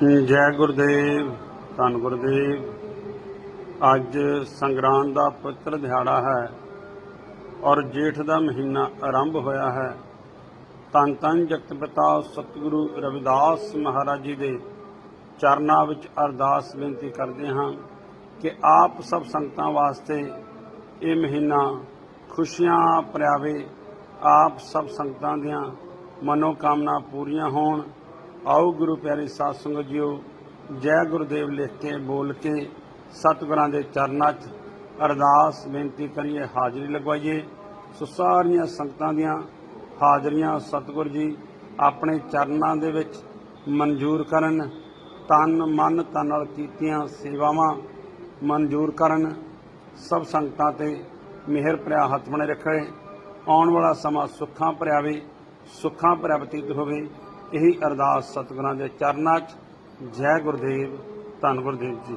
ਜੈ ਗੁਰਦੇਵ, ਧੰਨ ਗੁਰਦੇਵ। ਅੱਜ ਸੰਗਰਾਂਦ ਦਾ ਪਵਿੱਤਰ ਦਿਹਾੜਾ ਹੈ ਔਰ ਜੇਠ ਦਾ ਮਹੀਨਾ ਆਰੰਭ ਹੋਇਆ ਹੈ। ਧੰਨ ਧੰਨ ਜਗਤ ਪਿਤਾ ਸਤਿਗੁਰੂ ਰਵਿਦਾਸ ਮਹਾਰਾਜ ਜੀ ਦੇ ਚਰਨਾਂ ਵਿੱਚ ਅਰਦਾਸ ਬੇਨਤੀ ਕਰਦੇ ਹਾਂ ਕਿ ਆਪ ਸਭ ਸੰਗਤਾਂ ਵਾਸਤੇ ਇਹ ਮਹੀਨਾ ਖੁਸ਼ੀਆਂ ਭਰਿਆਵੇ। ਆਪ ਸਭ ਸੰਗਤਾਂ ਦੀਆਂ ਮਨੋ ਕਾਮਨਾ ਪੂਰੀਆਂ ਹੋਣ ਆਓ ਗੁਰੂ ਪਿਆਰੇ ਸਾਧ ਸੰਗਤ ਜੀਓ, ਜੈ ਗੁਰਦੇਵ ਲਿਖ ਕੇ ਬੋਲ ਕੇ ਸਤਿਗੁਰਾਂ ਦੇ ਚਰਨਾਂ 'ਚ ਅਰਦਾਸ ਬੇਨਤੀ ਕਰੀਏ, ਹਾਜ਼ਰੀ ਲਗਵਾਈਏ। ਸੋ ਸਾਰੀਆਂ ਸੰਗਤਾਂ ਦੀਆਂ ਹਾਜ਼ਰੀਆਂ ਸਤਿਗੁਰ ਜੀ ਆਪਣੇ ਚਰਨਾਂ ਦੇ ਵਿੱਚ ਮਨਜ਼ੂਰ ਕਰਨ, ਤਨ, ਮਨ, ਤਨ ਨਾਲ ਕੀਤੀਆਂ ਸੇਵਾਵਾਂ ਮਨਜ਼ੂਰ ਕਰਨ। ਸਭ ਸੰਗਤਾਂ ਤੇ ਮਿਹਰ ਭਰਿਆ ਹੱਥ ਬਣੇ ਰੱਖੇ। ਆਉਣ ਵਾਲਾ ਸਮਾਂ ਸੁੱਖਾਂ ਭਰਿਆਵੇ ਸੁੱਖਾਂ ਭਰਿਆ ਬਤੀਤ ਹੋਵੇ। ਇਹੀ ਅਰਦਾਸ ਸਤਿਗੁਰਾਂ ਦੇ ਚਰਨਾਂ 'ਚ। ਜੈ ਗੁਰਦੇਵ ਧੰਨ ਗੁਰਦੇਵ ਜੀ।